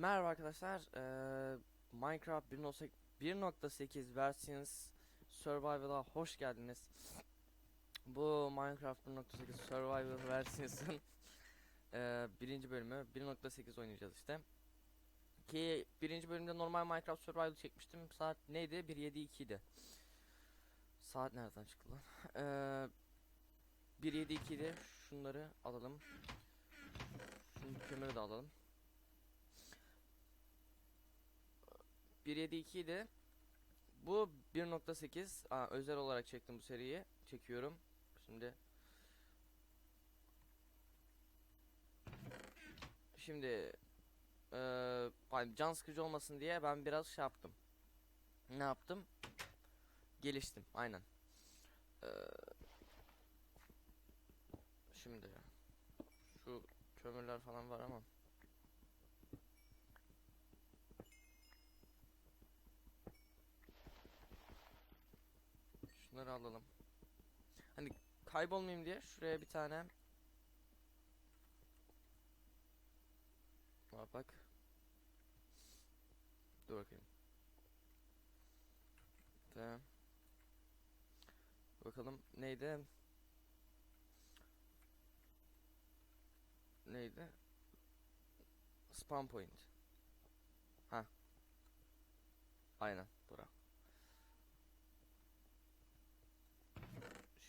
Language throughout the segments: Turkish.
Merhaba arkadaşlar. eee, Minecraft 1.8 1.8 versiyons Survival'a hoş geldiniz. Bu Minecraft 1.8 Survival versiyonun eee, birinci bölümü 1.8 oynayacağız işte. Ki birinci bölümde normal Minecraft Survival çekmiştim. Saat neydi? 1.7.2 idi. Saat nereden çıktı lan? Eee 1.7.2'de şunları alalım. Şunu kömürü de alalım. 1.7.2 idi. Bu 1.8. Aa, özel olarak çektim bu seriyi. Çekiyorum. Şimdi Şimdi eee hani can sıkıcı olmasın diye ben biraz şey yaptım. Ne yaptım? Geliştim. Aynen. Eee, şimdi şu kömürler falan var ama Şunları alalım. Hani kaybolmayayım diye şuraya bir tane Var bak. Dur bakayım. Tamam. Bakalım neydi? Neydi? Spawn point. Ha. Aynen bura.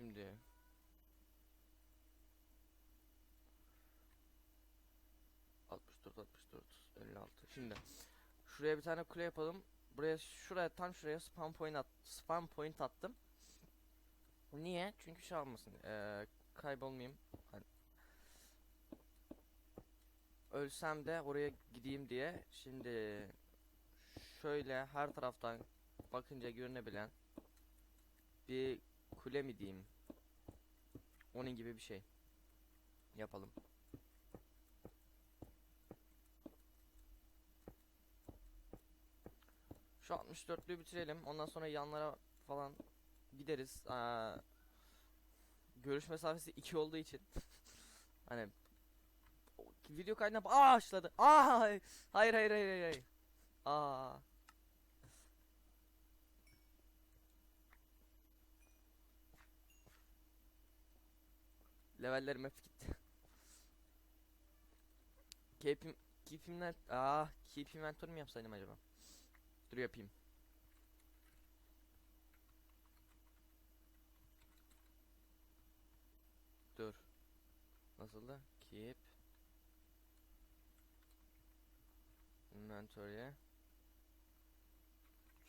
Şimdi altmış dört, altmış dört, elli altı. Şimdi şuraya bir tane kule yapalım. Buraya şuraya tam şuraya spam point at spam point attım. Niye? Çünkü şey olmasın. Eee kaybolmayayım. Hani ölsem de oraya gideyim diye. Şimdi şöyle her taraftan bakınca görünebilen bir kule mi diyeyim? Onun gibi bir şey. Yapalım. Şu 64'lüğü bitirelim. Ondan sonra yanlara falan gideriz. Aa, görüş mesafesi 2 olduğu için. hani video kaydına aa başladı. Aa hayır hayır hayır hayır. hayır. Aa. Levellerim hep gitti. Keep, im- keep invent Aa, keep inventory mi yapsaydım acaba? Dur yapayım. Dur. Nasıldı? Keep inventory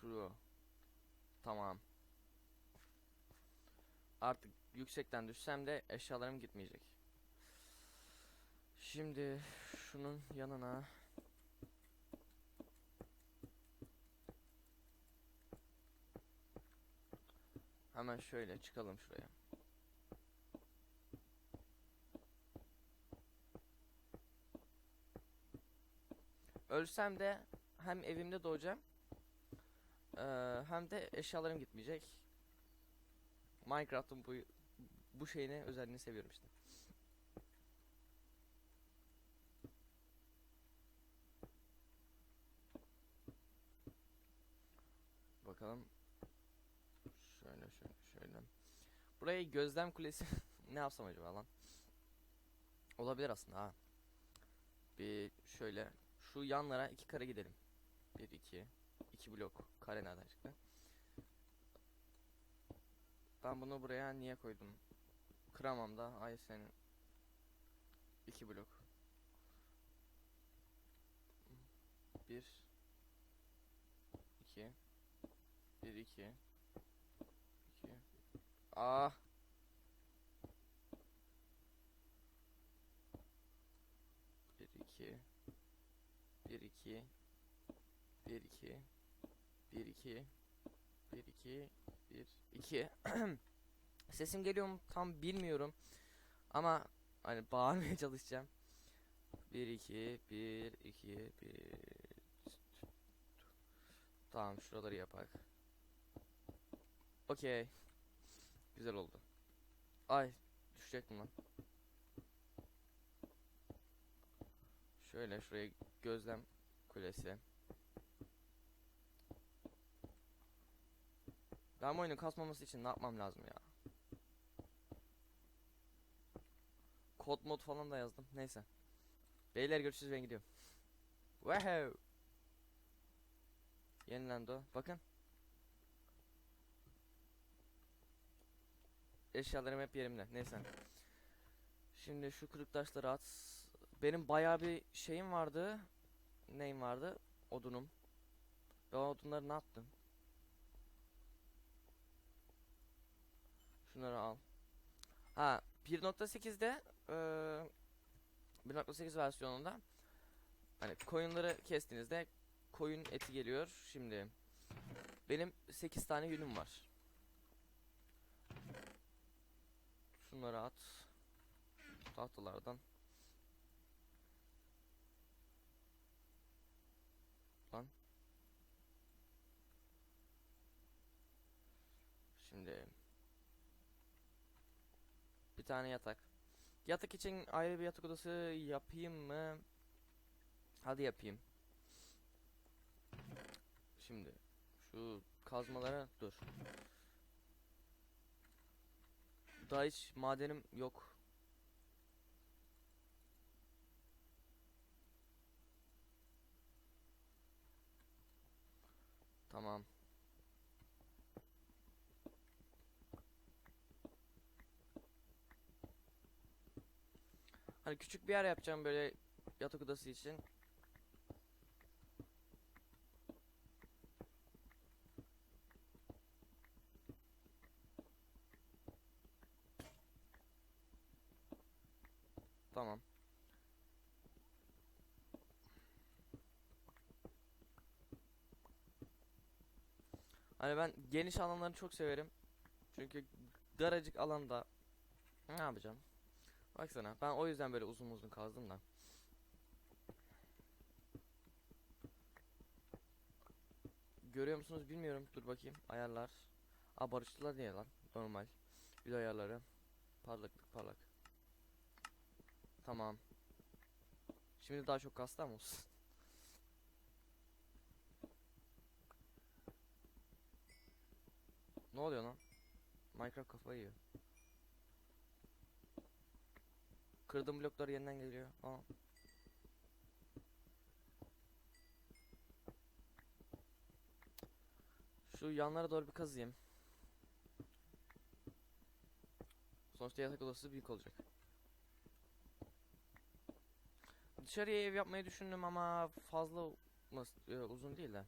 true. Tamam. Artık yüksekten düşsem de eşyalarım gitmeyecek. Şimdi şunun yanına hemen şöyle çıkalım şuraya. Ölsem de hem evimde doğacağım hem de eşyalarım gitmeyecek. Minecraft'ın bu bu şeyini özelliğini seviyorum işte. Bakalım. Şöyle şöyle şöyle. Burayı gözlem kulesi ne yapsam acaba lan? Olabilir aslında ha. Bir şöyle şu yanlara iki kare gidelim. Bir iki iki blok kare nereden çıktı? Ben bunu buraya niye koydum? Kıramam da. Ay senin. İki blok. Bir. iki, Bir iki. iki. Ah. Bir iki. Bir iki. Bir iki. Bir iki. Bir iki. Bir iki. Sesim geliyor mu tam bilmiyorum. Ama hani bağırmaya çalışacağım. 1 2 1 2 1 Tamam şuraları yapak. Okey. Güzel oldu. Ay düşecek lan? Şöyle şuraya gözlem kulesi. Ben bu oyunun kasmaması için ne yapmam lazım ya? Kod mod falan da yazdım. Neyse. Beyler görüşürüz ben gidiyorum. Wow. Yenilendi o. Bakın. Eşyalarım hep yerimde. Neyse. Şimdi şu kırık taşları at. Benim bayağı bir şeyim vardı. Neyim vardı? Odunum. Ben odunları ne yaptım? Şunları al. Ha 1.8'de eee 1.8 versiyonunda hani koyunları kestiğinizde koyun eti geliyor. Şimdi benim 8 tane yünüm var. Şunları at. Tahtalardan. Lan. Şimdi tane yatak. Yatak için ayrı bir yatak odası yapayım mı? Hadi yapayım. Şimdi şu kazmalara dur. Daha hiç madenim yok. Tamam. Hani küçük bir yer yapacağım böyle yatak odası için. Tamam. Hani ben geniş alanları çok severim. Çünkü daracık alanda ne yapacağım? Baksana ben o yüzden böyle uzun uzun kazdım da. Görüyor musunuz bilmiyorum. Dur bakayım. Ayarlar. Aa barıştılar diye lan. Normal. Bir ayarları. Parlaklık parlak. Tamam. Şimdi daha çok kastı ama olsun. ne oluyor lan? Minecraft kafayı yiyor. Kırdığım bloklar yeniden geliyor. Aa. Şu yanlara doğru bir kazıyım. Sonuçta yatak odası büyük olacak. Dışarıya ev yapmayı düşündüm ama fazla e, uzun değil de.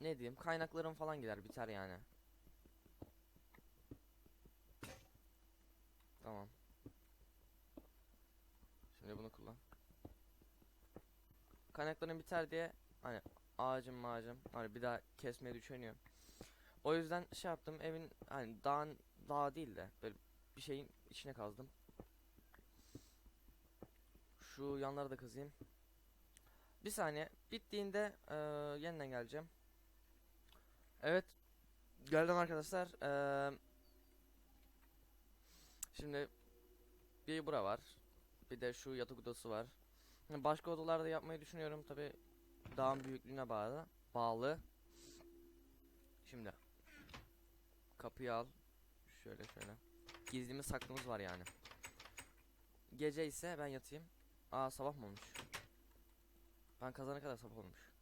Ne diyeyim? Kaynaklarım falan gider biter yani. Tamam. Bunu kullan. Kaynaklarım biter diye hani ağacım ağacım hani bir daha kesmeye düşünüyorum. O yüzden şey yaptım evin hani dağın dağ değil de böyle bir şeyin içine kazdım. Şu yanları da kazıyım. Bir saniye bittiğinde eee, yeniden geleceğim. Evet geldim arkadaşlar. Eee, şimdi bir bura var. Bir de şu yatak odası var. Hı, Başka odalarda yapmayı düşünüyorum tabi dağın büyüklüğüne bağlı. Bağlı. Şimdi kapıyı al. Şöyle şöyle. Gizlimiz saklımız var yani. Gece ise ben yatayım. Aa sabah mı olmuş? Ben kazana kadar sabah olmuş.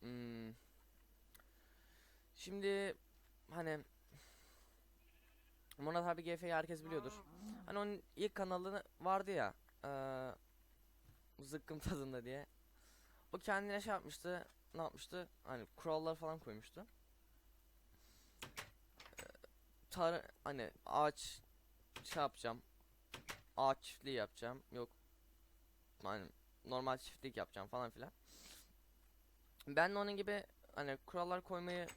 Hmm. Şimdi hani Murat abi GF'yi herkes biliyordur. Hani onun ilk kanalı vardı ya. eee, zıkkım tadında diye. O kendine şey yapmıştı. Ne yapmıştı? Hani kurallar falan koymuştu. Eee, Tar hani ağaç şey yapacağım. Ağaç çiftliği yapacağım. Yok. Hani normal çiftlik yapacağım falan filan. Ben de onun gibi hani kurallar koymayı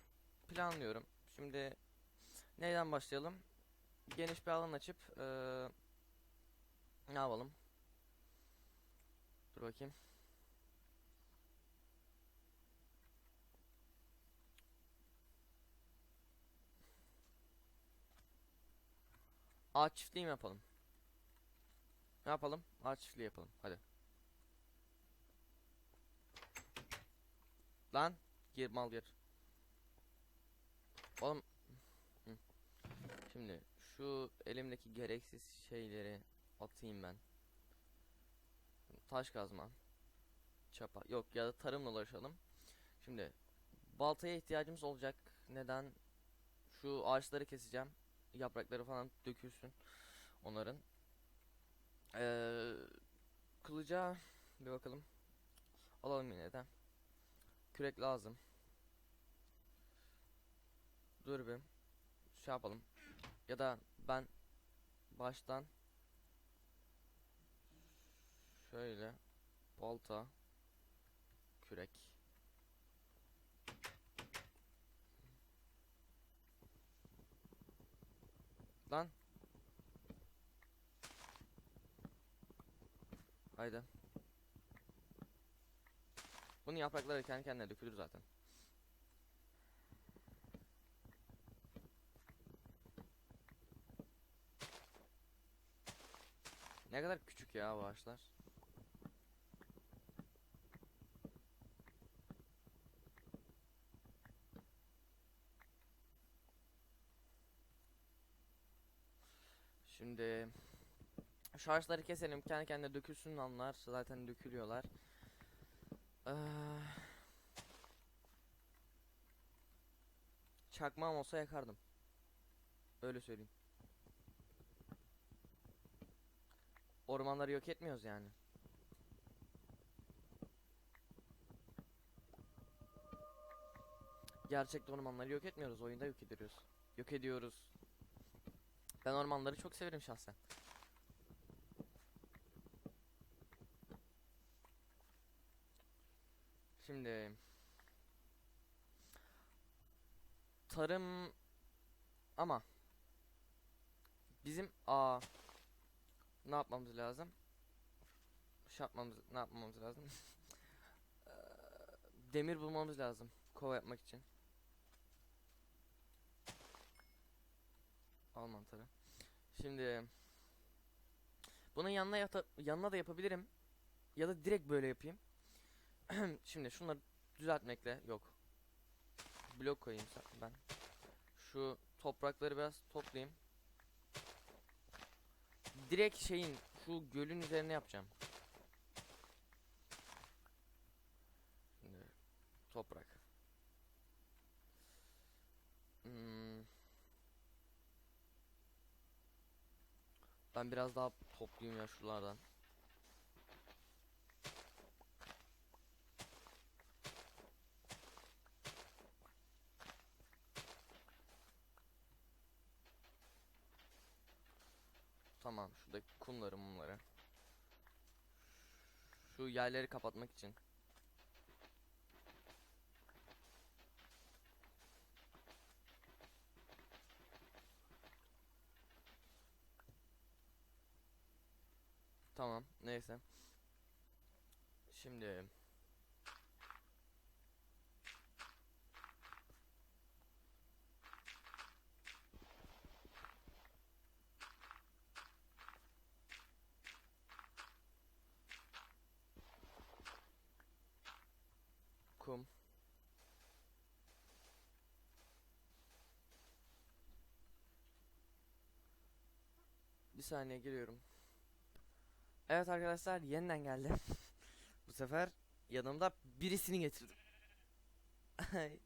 planlıyorum. Şimdi neyden başlayalım? Geniş bir alan açıp eee, ne yapalım? Dur bakayım. Ağaç çiftliği mi yapalım? Ne yapalım? Ağaç çiftliği yapalım. Hadi. Lan gir mal gir. Oğlum. Şimdi şu elimdeki gereksiz şeyleri atayım ben. Taş kazma. Çapa. Yok ya da tarımla uğraşalım. Şimdi baltaya ihtiyacımız olacak. Neden? Şu ağaçları keseceğim. Yaprakları falan dökülsün onların. Ee, kılıca bir bakalım. Alalım yine de. Kürek lazım. Dur bir. Şey yapalım. Ya da ben baştan şöyle balta kürek. Lan. Haydi. Bunun yaprakları kendi kendine dökülür zaten Ne kadar küçük ya bu ağaçlar. Şimdi şu ağaçları keselim kendi kendine dökülsün anlar zaten dökülüyorlar. Eee, çakmağım olsa yakardım. Öyle söyleyeyim. Ormanları yok etmiyoruz yani. Gerçekte ormanları yok etmiyoruz. Oyunda yok ediyoruz. Yok ediyoruz. Ben ormanları çok severim şahsen. Şimdi tarım ama bizim a ne yapmamız lazım? Şey yapmamız ne yapmamız lazım? Demir bulmamız lazım kova yapmak için. Al mantarı. Şimdi bunun yanına yata yanına da yapabilirim. Ya da direkt böyle yapayım. Şimdi şunları düzeltmekle yok. Blok koyayım ben. Şu toprakları biraz toplayayım. Direkt şeyin şu gölün üzerine yapacağım. Toprak. Hmm. Ben biraz daha toplayayım ya şuralardan. Tamam şuradaki kumları mumları. Şu yerleri kapatmak için. Tamam neyse. Şimdi Bir saniye geliyorum. Evet arkadaşlar yeniden geldim. Bu sefer yanımda birisini getirdim.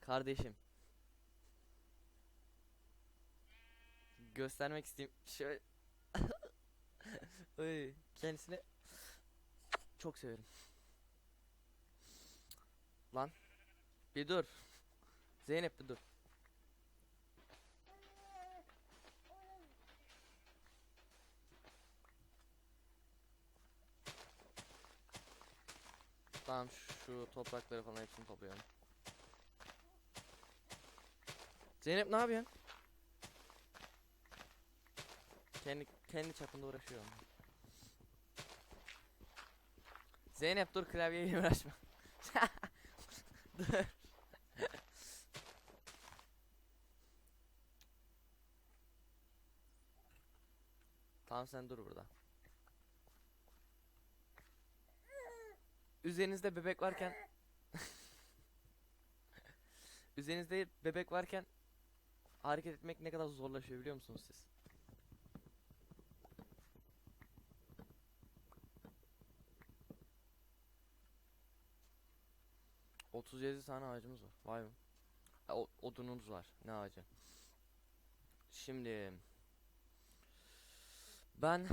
Kardeşim. Göstermek isteyeyim. Şöyle. Oy, kendisini çok severim. Lan. Bir dur. Zeynep bir dur. Tamam şu toprakları falan hepsini toplayalım. Zeynep ne yapıyorsun? Kendi kendi çapında uğraşıyor. ama. Zeynep dur klavyeyle uğraşma. dur. Tamam sen dur burada. Üzerinizde bebek varken Üzerinizde bebek varken hareket etmek ne kadar zorlaşıyor biliyor musunuz siz? Otuz yedi tane ağacımız var. Vay be. O- odunumuz var. Ne ağacı? Şimdi ben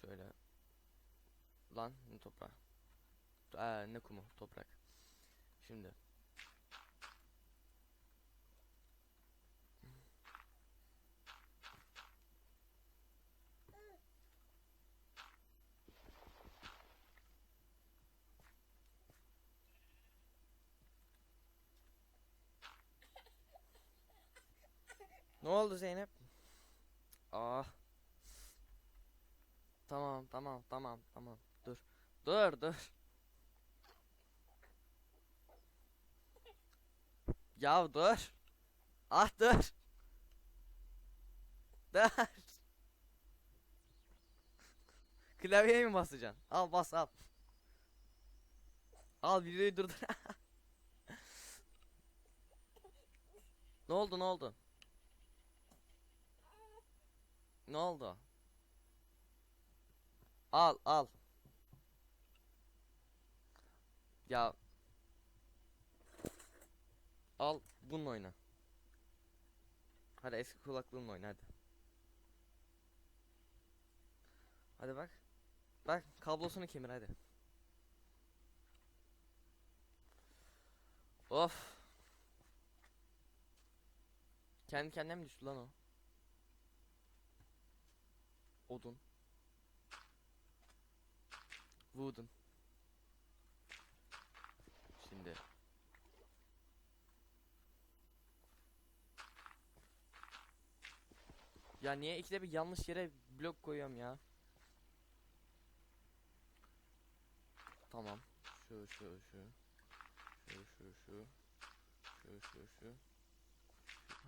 şöyle lan ne toprağı? Ee, ne kumu? Toprak. Şimdi Ne oldu Zeynep? Ah. Tamam, tamam, tamam, tamam. Dur. Dur, dur. Ya dur. Ah dur. Dur. Klavyeye mi basacaksın? Al bas al. Al videoyu durdur. ne oldu ne oldu? Ne oldu? Al al. Ya. Al bununla oyna. Hadi eski kulaklığınla oyna hadi. Hadi bak. Bak kablosunu kemir hadi. Of. Kendi kendine mi düştü lan o? Odun. Wooden. Şimdi. Ya niye ikide bir yanlış yere blok koyuyorum ya? Tamam. Şu şu şu. Şu şu şu. Şu şu şu.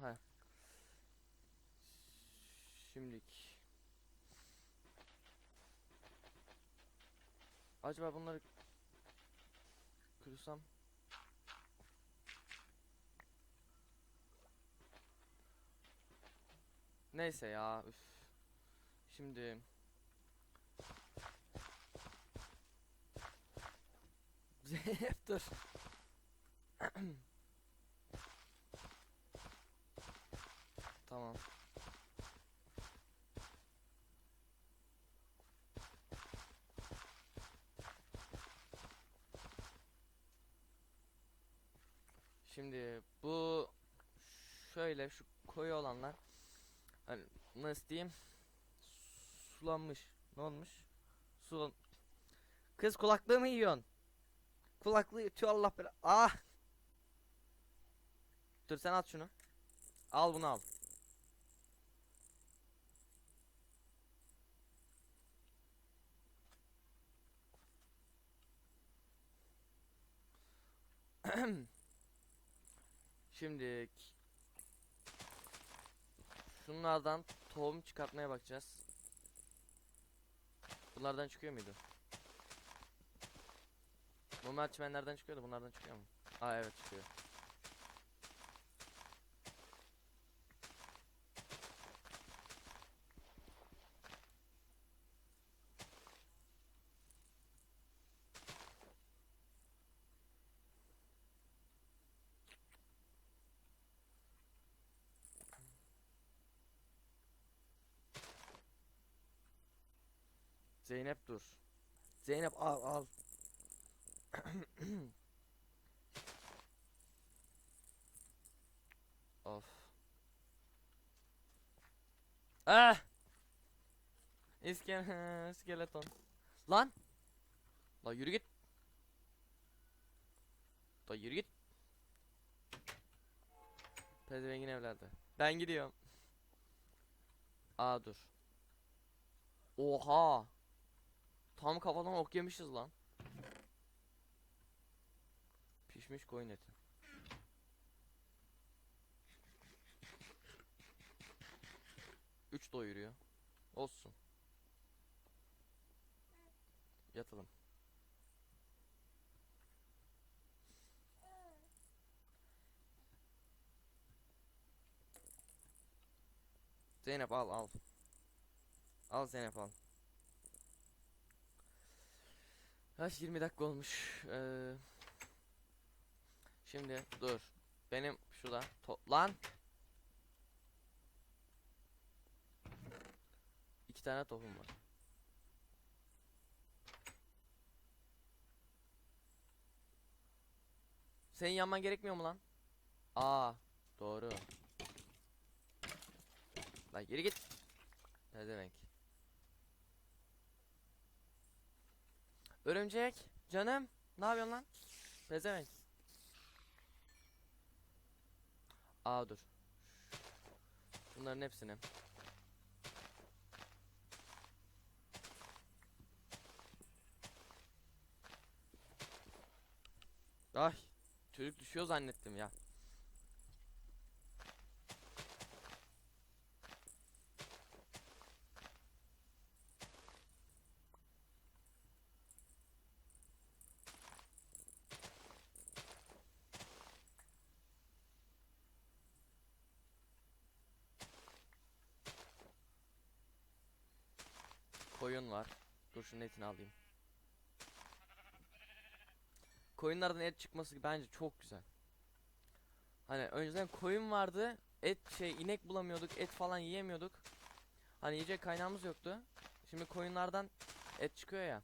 Ha. Şimdilik. Acaba bunları kırsam Neyse ya üf. Şimdi Zeynep dur. tamam. Şimdi bu şöyle şu koyu olanlar hani nasıl diyeyim sulanmış. Ne olmuş? Su Kız kulaklığı mı yiyorsun? Kulaklığı yutuyor Allah bela. Ah! Dur sen at şunu. Al bunu al. Şimdi şunlardan tohum çıkartmaya bakacağız. Bunlardan çıkıyor muydu? Normal çimenlerden çıkıyordu. Bunlardan çıkıyor mu? Aa evet çıkıyor. Zeynep dur. Zeynep al al. of. Ah! İskele skeleton. Lan! La yürü git. La yürü git. Pezevengin evladı. Ben gidiyorum. Aa dur. Oha. Tam kafadan ok yemişiz lan. Pişmiş koyun eti. 3 doyuruyor. Olsun. Yatalım. Zeynep al al. Al Zeynep al. Kaç 20 dakika olmuş. Ee, şimdi dur. Benim şurada toplan. İki tane topum var. Senin yanman gerekmiyor mu lan? Aa, doğru. Lan geri git. Ne demek? Örümcek, canım, ne yapıyorsun lan? Pezevenk. Aa dur. Bunların hepsini. Ay, çocuk düşüyor zannettim ya. Koyun var. Dur şunun etini alayım. Koyunlardan et çıkması bence çok güzel. Hani önceden koyun vardı. Et şey inek bulamıyorduk. Et falan yiyemiyorduk. Hani yiyecek kaynağımız yoktu. Şimdi koyunlardan et çıkıyor ya.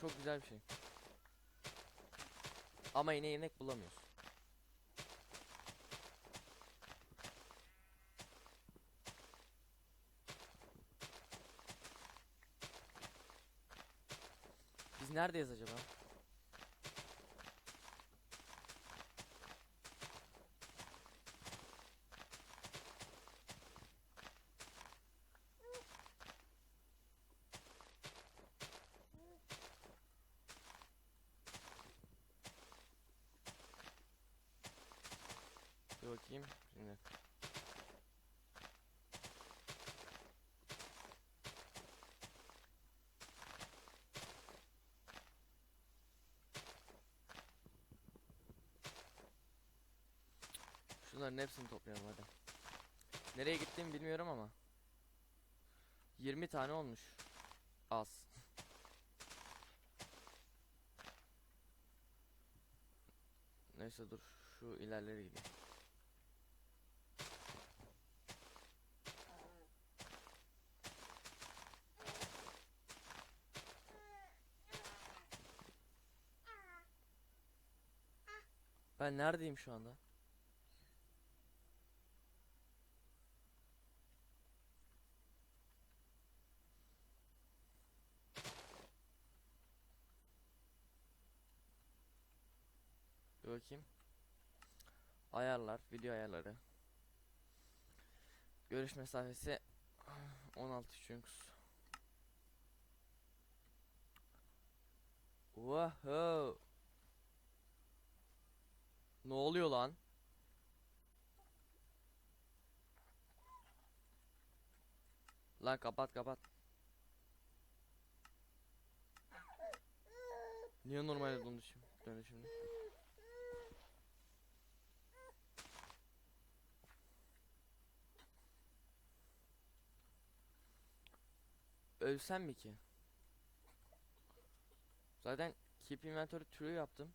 Çok güzel bir şey. Ama yine inek bulamıyoruz. Neredeyiz acaba? Bir bakayım şimdi. Şunların hepsini toplayalım hadi. Nereye gittiğimi bilmiyorum ama. 20 tane olmuş. Az. Neyse dur şu ilerlere gideyim. Ben neredeyim şu anda? Bir bakayım. Ayarlar, video ayarları. Görüş mesafesi 16 çünkü. Wow. Ne oluyor lan? Lan kapat kapat. Niye normalde döndü şimdi? Döndü şimdi. Ölsem mi ki? Zaten keep inventory true yaptım.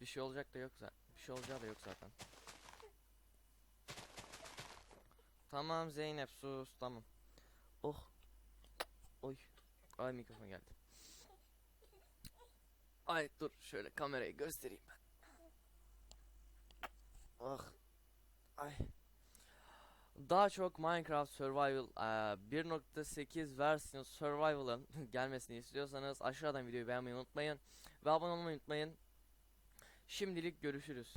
Bir şey olacak da yok zaten. Bir şey olacağı da yok zaten. Tamam Zeynep sus tamam. Oh. Oy. Ay mikrofon geldi. Ay dur şöyle kamerayı göstereyim ben. Ah. Ay. Daha çok Minecraft Survival eee, 1.8 versiyon Survival'ın gelmesini istiyorsanız aşağıdan videoyu beğenmeyi unutmayın ve abone olmayı unutmayın. Şimdilik görüşürüz.